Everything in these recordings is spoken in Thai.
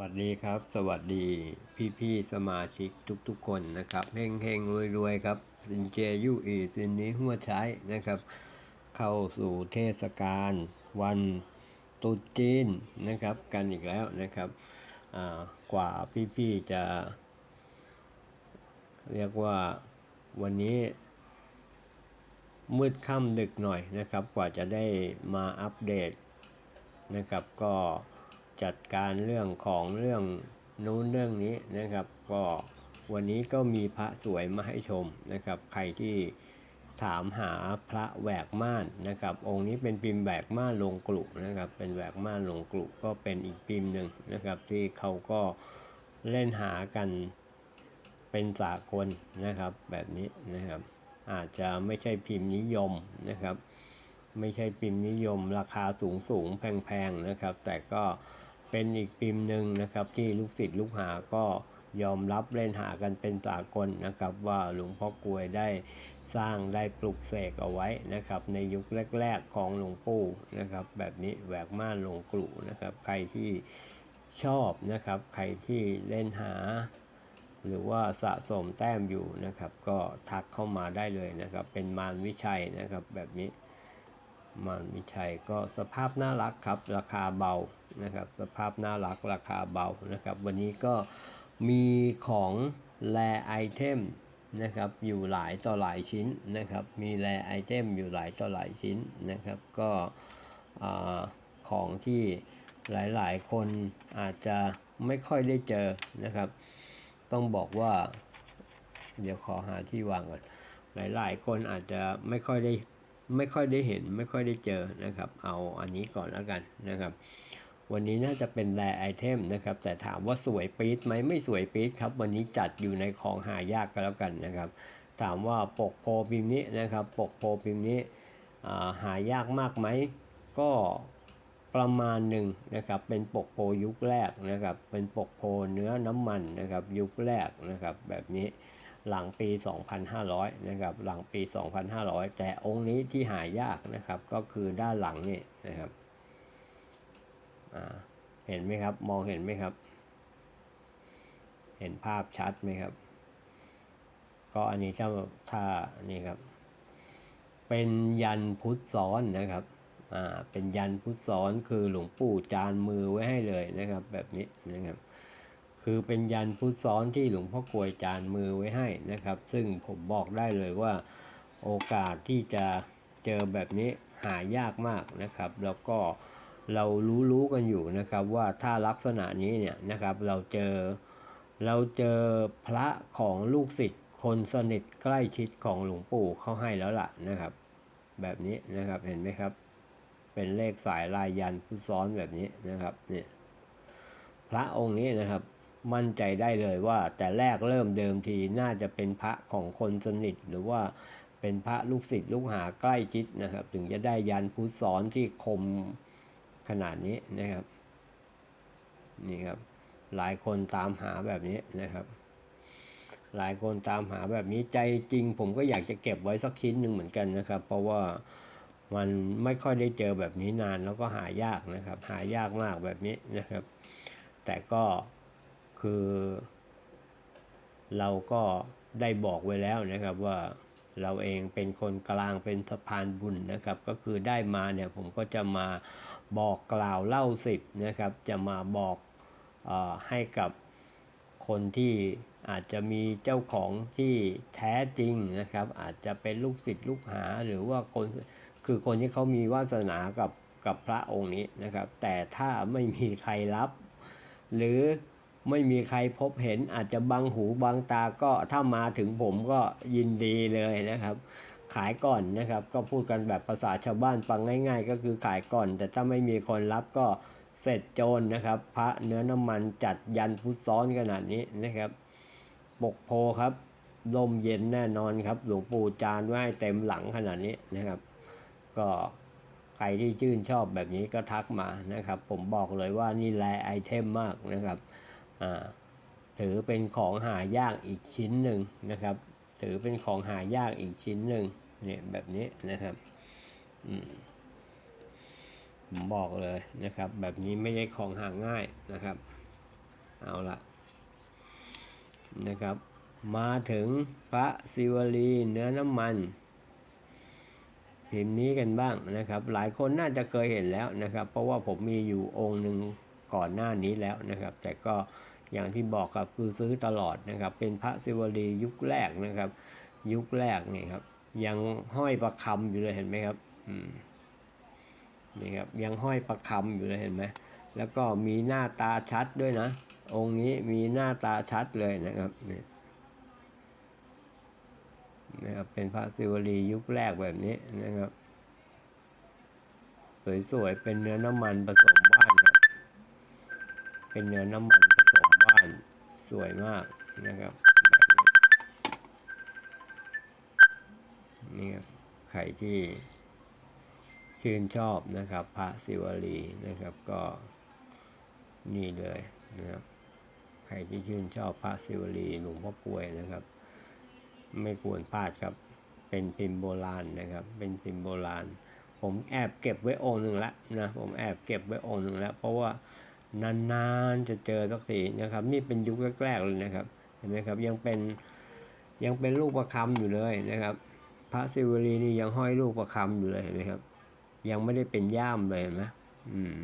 วัสดีครับ สวัสดีพี่ๆสมาชิกทุกๆคนนะครับเฮงเฮงรวยรวยๆครับ สินเจยูอีสินนี้หัวใช้นะครับ เข้าสู่เทศกาลวันตุจีนนะครับ กันอีกแล้วนะครับอ่ากว่าพี่ๆจะ เรียกว่าวันนี้ มืดค่ำดึกหน่อยนะครับ กว่าจะได้มาอัปเดตนะครับก็ จัดการเรื่องของเรื่องนู้นเรื่องนี้นะครับ ก็วันนี้ก็มีพระสวยมาให้ชมนะครับ ใครที่ถามหาพระแหวกม่านนะครับ องค์นี้เป็นพิมแหวกม่านลงกลุนะครับ เป็นแหวกม่านลงกลุก็เป็นอีกพิมหนึ่งนะครับ ที่เขาก็เล่นหากันเป็นสากลนะครับ แบบนี้นะครับ อาจจะไม่ใช่พิมพ์นิยมนะครับ ไม่ใช่พิมพ์นิยมราคาสูงสูงแพงๆนะครับ แต่ก็ เป็นอีกพิมพ์หนึ่งนะครับที่ลูกศิษย์ลูกหาก็ยอมรับเล่นหากันเป็นสากลนะครับ ว่าหลวงพ่อกลวยได้สร้างได้ปลุกเสกเอาไว้นะครับ ในยุคแรก ๆของหลวงปู่นะครับ แบบนี้แหวกม่านหลวงกลุ่นะครับ ใครที่ชอบนะครับ ใครที่เล่นหา หรือว่าสะสมแต้มอยู่นะครับ ก็ทักเข้ามาได้เลยนะครับ เป็นมารวิชัยนะครับแบบนี้ มันมิชัยก็สภาพน่ารักครับ ราคาเบานะครับ สภาพน่ารักราคาเบานะครับ วันนี้ก็มีของแลไอเทมนะครับอยู่หลายต่อหลายชิ้นนะครับ มีแลไอเทมอยู่หลายต่อหลายชิ้นนะครับ ก็ของที่หลายๆ คนอาจจะไม่ค่อยได้เจอนะครับ ต้องบอกว่า เดี๋ยวขอหาที่วางก่อน หลายๆ คนอาจจะไม่ค่อยได้ ไม่ค่อยได้เห็นไม่ค่อยได้เจอนะครับ เอาอันนี้ก่อนแล้วกันนะครับ วันนี้น่าจะเป็นแรไอเทมนะครับ แต่ถามว่าสวยปี๊ดไหมไม่สวยปี๊ดครับ วันนี้จัดอยู่ในของหายากก็แล้วกันนะครับ ถามว่าปกโพพิมพ์นี้นะครับ ปกโพพิมพ์นี้อ่าหายากมากไหมก็ประมาณหนึ่งนะครับ เป็นปกโพยุคแรกนะครับ เป็นปกโพเนื้อน้ำมันนะครับ ยุคแรกนะครับ แบบนี้ หลังปี 2,500 นะครับ หลังปี 2,500 แต่องค์นี้ที่หายากนะครับ ก็คือด้านหลังนี่นะครับ เห็นไหมครับ มองเห็นไหมครับ เห็นภาพชัดไหมครับ ก็อันนี้ถ้าถ้านี่ครับ เป็นยันพุทธซ้อนนะครับ อ่า เป็นยันพุทธซ้อนคือหลวงปู่จานมือไว้ให้เลยนะครับ แบบนี้นะครับ คือเป็นยันพุทธซ้อนที่หลวงพ่อกลวยจานมือไว้ให้นะครับ ซึ่งผมบอกได้เลยว่าโอกาสที่จะเจอแบบนี้หายากมากนะครับ แล้วก็เรารู้รู้กันอยู่นะครับว่าถ้าลักษณะนี้เนี่ยนะครับเราเจอเราเจอพระของลูกศิษย์คนสนิทใกล้ชิดของหลวงปู่เขาให้แล้วล่ะนะครับ แบบนี้นะครับเห็นไหมครับ เป็นเลขสายลายยันพุทธซ้อนแบบนี้นะครับเนี่ยพระองค์นี้นะครับ มั่นใจได้เลยว่า แต่แรกเริ่มเดิมทีน่าจะเป็นพระของคนสนิท หรือว่าเป็นพระลูกศิษย์ลูกหาใกล้ชิดนะครับ ถึงจะได้ยันพุทธซ้อนที่คมขนาดนี้นะครับนี่ครับ หลายคนตามหาแบบนี้นะครับ หลายคนตามหาแบบนี้ใจจริง ผมก็อยากจะเก็บไว้สักชิ้นหนึ่งเหมือนกันนะครับ เพราะว่ามันไม่ค่อยได้เจอแบบนี้นานแล้วก็หายากนะครับ หายากมากแบบนี้นะครับ แต่ก็ คือ เราก็ได้บอกไว้แล้วนะครับว่าเราเองเป็นคนกลางเป็นสะพานบุญนะครับ ก็คือได้มาเนี่ยผมก็จะมาบอกกล่าวเล่าสิบนะครับ จะมาบอกเออให้กับคนที่อาจจะมีเจ้าของที่แท้จริงนะครับ อาจจะเป็นลูกศิษย์ลูกหาหรือว่าคนคือคนที่เขามีวาสนากับกับพระองค์นี้นะครับ แต่ถ้าไม่มีใครรับ หรือ ไม่มีใครพบเห็นอาจจะบังหูบังตาก็ถ้ามาถึงผมก็ยินดีเลยนะครับ ขายก่อนนะครับ ก็พูดกันแบบภาษาชาวบ้านฟังง่าย ๆ ก็คือขายก่อน แต่ถ้าไม่มีคนรับก็เสร็จโจรนะครับ พระเนื้อน้ำมันจัดยันพุทซ้อนขนาดนี้นะครับปกโพครับลมเย็นแน่นอนครับ หลวงปู่จานไว้ให้เต็มหลังขนาดนี้นะครับ ก็ใครที่ชื่นชอบแบบนี้ก็ทักมานะครับ ผมบอกเลยว่านี่แลไอเทมมากนะครับ ถือเป็นของหายากอีกชิ้นหนึ่งนะครับ ถือเป็นของหายากอีกชิ้นหนึ่งเนี่ยแบบนี้นะครับอืมผมบอกเลยนะครับ แบบนี้ไม่ใช่ของหาง่ายนะครับ เอาละนะครับ มาถึงพระศิวลีเนื้อน้ำมันพิมพ์นี้กันบ้างนะครับ หลายคนน่าจะเคยเห็นแล้วนะครับ เพราะว่าผมมีอยู่องค์หนึ่ง ก่อนหน้านี้แล้วนะครับ แต่ก็อย่างที่บอกครับคือซื้อตลอดนะครับ เป็นพระศิวลียุคแรกนะครับ ยุคแรกนี่ครับ ยังห้อยประคำอยู่เลยเห็นไหมครับอืมนี่ครับยังห้อยประคำอยู่เลยเห็นไหมแล้วก็มีหน้าตาชัดด้วยนะ องค์นี้มีหน้าตาชัดเลยนะครับนี่นะครับเป็นพระศิวลียุคแรกแบบนี้นะครับ สวยๆ เป็นเนื้อน้ำมันผสมว เป็นเนื้อน้ำมันผสมว่านสวยมากนะครับนี่ครับใครที่ชื่นชอบนะครับพระศิวลีนะครับก็นี่เลยนะครับใครที่ชื่นชอบพระศิวลีหลวงพ่อกลวยนะครับ ไม่ควรพลาดครับเป็นพิมพ์โบราณนะครับ เป็นพิมพ์โบราณ ผมแอบเก็บไว้องค์หนึ่งแล้วนะผมแอบเก็บไว้องค์หนึ่งแล้วเพราะว่า นานๆจะเจอสักทีนะครับ นี่เป็นยุคแรกๆเลยนะครับ เห็นไหมครับยังเป็นยังเป็นลูกประคำอยู่เลยนะครับ พระศิวลีนี่ยังห้อยลูกประคำอยู่เลยเห็นไหมครับ ยังไม่ได้เป็นย่ามเลยเห็นไหมอืม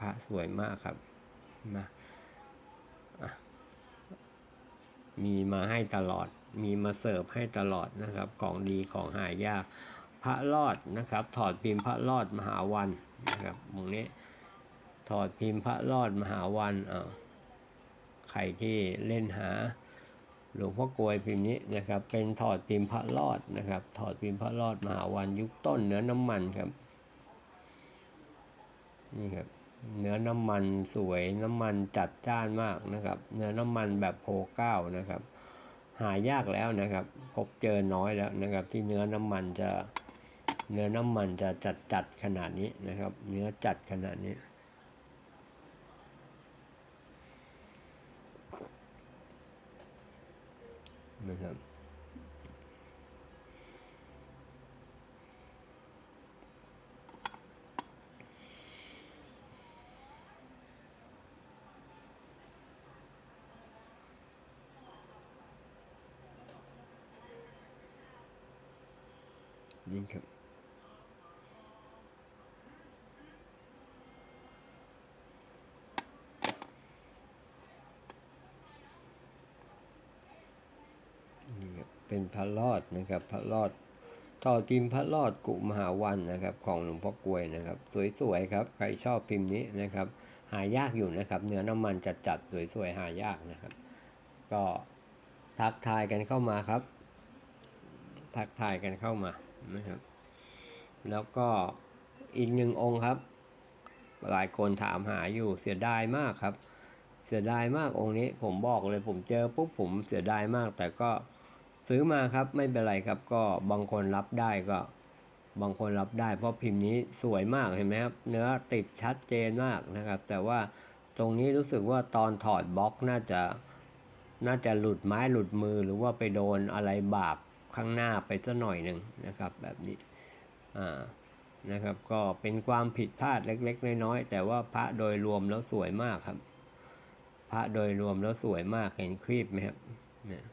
พระสวยมากครับนะะมีมาให้ตลอด มีมาเสิร์ฟให้ตลอดนะครับ ของดีของหายาก พระรอดนะครับ ถอดพิมพ์พระรอดมหาวันนะครับตรงนี้ถอดพิมพ์พระรอดมหาวันอ่าใครที่เล่นหาหลวงพ่อกลวยพิมพ์นี้นะครับ เป็นถอดพิมพ์พระรอดนะครับ ถอดพิมพ์พระรอดมหาวันยุคต้นเนื้อน้ำมันครับ นี่ครับ เนื้อน้ำมันสวยน้ำมันจัดจ้านมากนะครับ เนื้อน้ำมันแบบโพเก้านะครับ หายากแล้วนะครับ พบเจอน้อยแล้วนะครับ ที่เนื้อน้ำมันจะเนื้อน้ำมันจะจัดจัดขนาดนี้นะครับ เนื้อจัดขนาดนี้ นะครับ นี่ครับ นี่ครับ เป็นพระรอดนะครับ พระรอดทอพิมพ์พระรอดกุมหาวันนะครับ ของหลวงพ่อกลวยนะครับ สวยๆครับใครชอบพิมพ์นี้นะครับ หายากอยู่นะครับ เนื้อน้ำมันจัดๆสวยๆหายากนะครับ ก็ทักทายกันเข้ามาครับ ทักทายกันเข้ามานะครับ แล้วก็อีกหนึ่งองค์ครับ หลายคนถามหาอยู่เสียดายมากครับ เสียดายมากองค์นี้ ผมบอกเลยผมเจอปุ๊บผมเสียดายมาก แต่ก็ ซื้อมาครับไม่เป็นไรครับก็บางคนรับได้ก็ บางคนรับได้ เพราะพิมพ์นี้สวยมากเห็นไหมครับเนื้อติดชัดเจนมากนะครับ แต่ว่าตรงนี้รู้สึกว่าตอนถอดบล็อกน่าจะน่าจะหลุดไม้หลุดมือหรือว่าไปโดนอะไรบาบข้างหน้าไปสักหน่อยหนึ่งนะครับ แบบนี้อ่านะครับก็เป็นความผิดพลาดเล็ก ๆ น้อยๆแต่ว่าพระโดยรวมแล้วสวยมากครับ พระโดยรวมแล้วสวยมากเห็นครีบไหมครับเนี่ย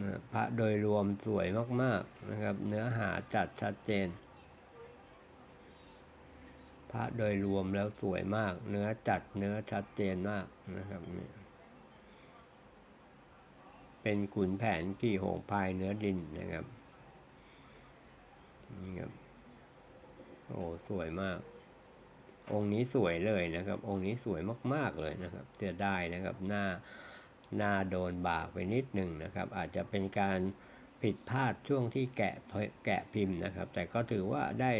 นะพระโดยรวมสวยมากๆนะครับ เนื้อหาจัดชัดเจน พระโดยรวมแล้วสวยมาก เนื้อจัดเนื้อชัดเจนมากนะครับเนี่ยเป็นขุนแผนกี่โหงพายเนื้อดินนะครับนี่ครับโอ้สวยมาก องค์นี้สวยเลยนะครับ องค์นี้สวยมากๆเลยนะครับเสียดายนะครับหน้า น้าโดนบากไปนิดหนึ่งนะครับ อาจจะเป็นการผิดพลาดช่วงที่แกะแกะพิมพ์นะครับ แต่ก็ถือว่าได้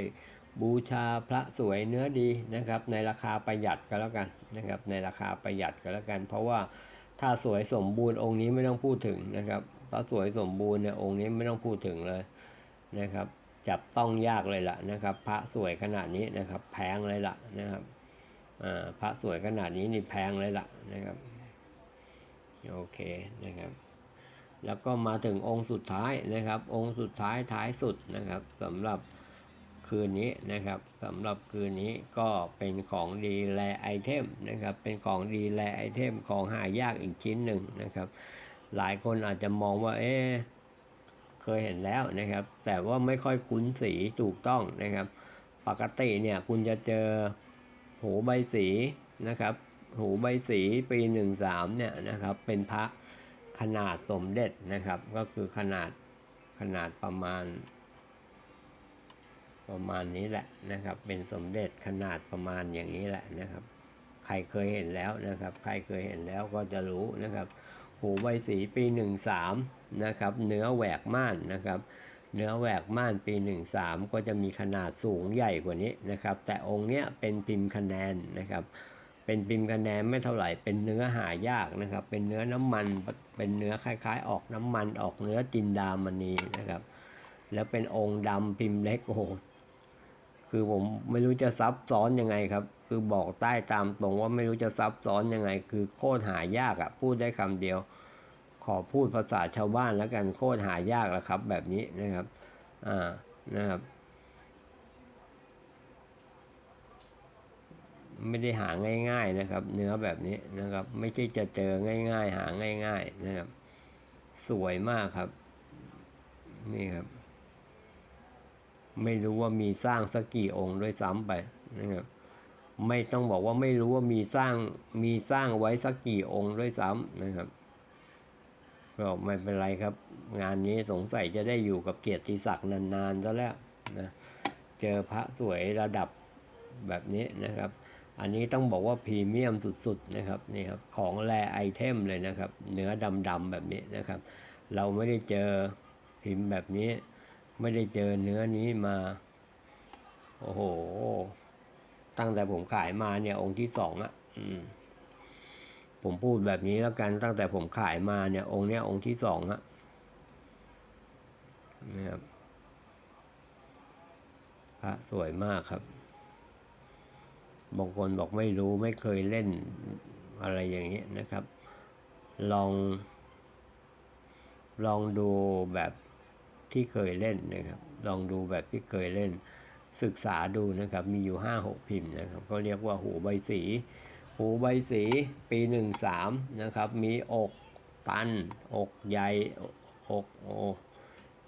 บูชาพระสวยเนื้อดีนะครับ ในราคาประหยัดก็แล้วกันนะครับ ในราคาประหยัดก็แล้วกัน เพราะว่าถ้าสวยสมบูรณ์องค์นี้ไม่ต้องพูดถึงนะครับถ้าสวยสมบูรณ์เนี่ยองค์นี้ไม่ต้องพูดถึงเลยนะครับ จับต้องยากเลยล่ะนะครับ พระสวยขนาดนี้นะครับ แพงเลยล่ะนะครับพระสวยขนาดนี้นี่แพงเลยล่ะนะครับ โอเคนะครับ แล้วก็มาถึงองค์สุดท้ายนะครับ องค์สุดท้ายท้ายสุดนะครับสำหรับคืนนี้นะครับสำหรับคืนนี้ก็เป็นของดีแลไอเทมนะครับ เป็นของดีแลไอเทมของหายากอีกชิ้นหนึ่งนะครับ หลายคนอาจจะมองว่าเอ๊เคยเห็นแล้วนะครับ แต่ว่าไม่ค่อยคุ้นสีถูกต้องนะครับ ปกติเนี่ยคุณจะเจอหูใบสีนะครับ หูใบสีปีหนึ่งสามเนี่ยนะครับ เป็นพระขนาดสมเด็จนะครับ ก็คือขนาดขนาดประมาณ ประมาณนี้แหละนะครับ เป็นสมเด็จขนาดประมาณอย่างนี้แหละนะครับ ใครเคยเห็นแล้วนะครับ ใครเคยเห็นแล้วก็จะรู้นะครับ หูใบสีปีหนึ่งสามนะครับ เนื้อแหวกม่านนะครับเนื้อแหวกม่านปี 13 ก็จะมีขนาดสูงใหญ่กว่านี้นะครับ แต่องค์เนี้ยเป็นพิมพ์คะแนนนะครับ เป็นพิมพ์คะแนนไม่เท่าไหร่ เป็นเนื้อหายากนะครับ เป็นเนื้อน้ำมัน เป็นเนื้อคล้าย ๆ ออกน้ำมัน ออกเนื้อจินดามณีนะครับ แล้วเป็นองค์ดำพิมพ์เล็กโอ้โห คือผมไม่รู้จะซับซ้อนยังไงครับ คือบอกใต้ตามตรงว่าไม่รู้จะซับซ้อนยังไง คือโคตรหายากอะพูดได้คำเดียว ขอพูดภาษาชาวบ้านแล้วกัน โคตรหายากแล้วครับ แบบนี้นะครับ อ่า นะครับ ไม่ได้หาง่าย ๆนะครับ เนื้อแบบนี้นะครับ ไม่ใช่จะเจอง่าย ๆ หาง่าย ๆนะครับ สวยมากครับ นี่ครับ ไม่รู้ว่ามีสร้างสักกี่องค์ด้วยซ้ำไปนะครับไม่ต้องบอกว่าไม่รู้ว่ามีสร้างมีสร้างไว้สักกี่องค์ด้วยซ้ำนะครับก็ไม่เป็นไรครับ งานนี้สงสัยจะได้อยู่กับเกียรติศักดิ์นานๆซะแล้วนะเจอพระสวยระดับแบบนี้นะครับ อันนี้ต้องบอกว่าพรีเมียมสุดๆนะครับนี่ครับของแรไอเทมเลยนะครับ เนื้อดำๆแบบนี้นะครับ เราไม่ได้เจอพิมพ์แบบนี้ ไม่ได้เจอเนื้อนี้มา โอ้โห ตั้งแต่ผมขายมาเนี่ยองค์ที่สองอะ่ะผมพูดแบบนี้แล้วกันตั้งแต่ผมขายมาเนี่ยองค์เนี้ยองค์ที่สองอะนะครับพระสวยมากครับ บางคนบอกไม่รู้ไม่เคยเล่นอะไรอย่างนี้นะครับ ลอง ลองดูแบบที่เคยเล่นนะครับ ลองดูแบบที่เคยเล่น ศึกษาดูนะครับ มีอยู่ห้าหกพิมพ์นะครับก็เรียกว่าหูใบสี หูใบสีปีหนึ่งสามนะครับ มีอกตัน อกใหญ่อกโอ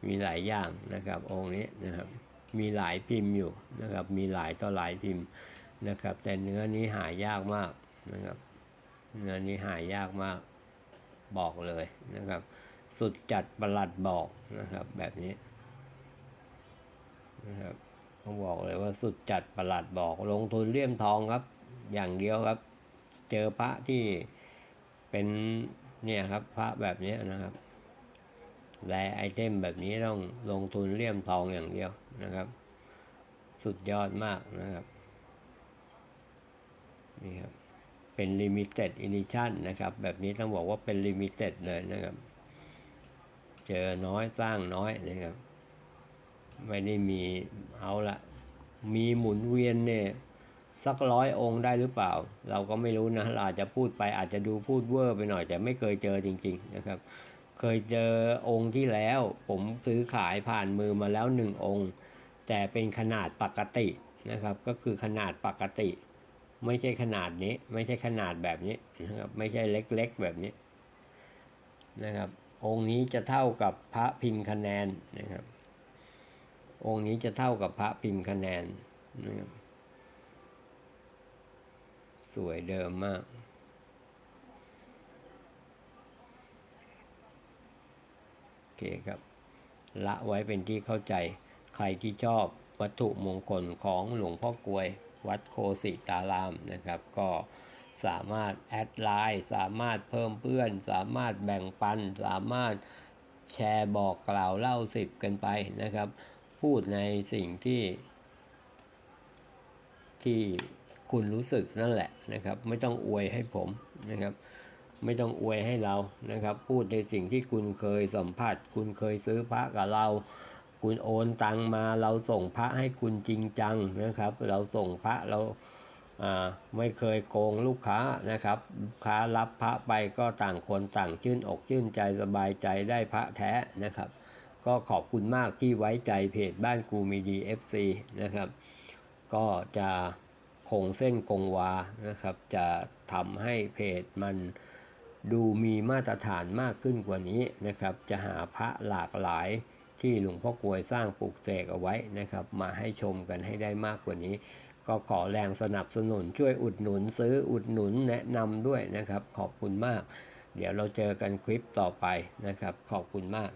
มีหลายอย่างนะครับองค์นี้นะครับ มีหลายพิมพ์อยู่นะครับ มีหลายต่อหลายพิมพ์ นะครับ แต่เนื้อนี้หายากมากนะครับ เนื้อนี้หายากมากบอกเลยนะครับ สุดจัดประหลัดบอกนะครับ แบบนี้นะครับต้องบอกเลยว่าสุดจัดประหลัดบอกลงทุนเลี่ยมทองครับ อย่างเดียวครับ เจอพระที่เป็นเนี่ยครับพระแบบนี้นะครับแลไอเทมแบบนี้ต้องลงทุนเลี่ยมทองอย่างเดียวนะครับ สุดยอดมากนะครับ นี่ครับเป็น limited edition นะครับ แบบนี้ต้องบอกว่าเป็น limited เลยนะครับ เจอน้อยสร้างน้อยนะครับ ไม่ได้มีเอาละมีหมุนเวียนเนี่ยสักร้อยองค์ได้หรือเปล่า เราก็ไม่รู้นะเราอาจจะพูดไปอาจจะดูพูดเวอร์ไปหน่อย แต่ไม่เคยเจอจริง ๆ นะครับ เคยเจอองค์ที่แล้ว ผมซื้อขายผ่านมือมาแล้วหนึ่งองค์ แต่เป็นขนาดปกตินะครับ ก็คือขนาดปกติ ไม่ใช่ขนาดนี้ ไม่ใช่ขนาดแบบนี้นะครับ ไม่ใช่เล็กๆแบบนี้นะครับ องค์นี้จะเท่ากับพระพิมพ์คะแนนนะครับ องค์นี้จะเท่ากับพระพิมพ์คะแนนนะครับสวยเดิมมากโอเคครับ ละไว้เป็นที่เข้าใจใครที่ชอบวัตถุมงคลของหลวงพ่อกลวย วัดโคสิตารามนะครับ ก็สามารถแอดไลน์สามารถเพิ่มเพื่อน สามารถแบ่งปัน สามารถแชร์บอกกล่าวเล่าสิบกันไปนะครับ พูดในสิ่งที่ ที่คุณรู้สึกนั่นแหละนะครับ ไม่ต้องอวยให้ผมนะครับ ไม่ต้องอวยให้เรานะครับ พูดในสิ่งที่คุณเคยสัมผัส คุณเคยซื้อพระกับเรา คุณโอนตังมาเราส่งพระให้คุณจริงจังนะครับ เราส่งพระเราอ่าไม่เคยโกงลูกค้านะครับลูกค้ารับพระไปก็ต่างคนต่างชื่นอกชื่นใจสบายใจได้พระแท้นะครับ ก็ขอบคุณมากที่ไว้ใจเพจบ้านกูมีดี FC นะครับ ก็จะคงเส้นคงวานะครับ จะทำให้เพจมันดูมีมาตรฐานมากขึ้นกว่านี้นะครับ จะหาพระหลากหลาย ที่หลวงพ่อกวยสร้างปลูกเสกเอาไว้นะครับ มาให้ชมกันให้ได้มากกว่านี้ ก็ขอแรงสนับสนุนช่วยอุดหนุนซื้ออุดหนุนแนะนำด้วยนะครับ ขอบคุณมาก เดี๋ยวเราเจอกันคลิปต่อไปนะครับ ขอบคุณมาก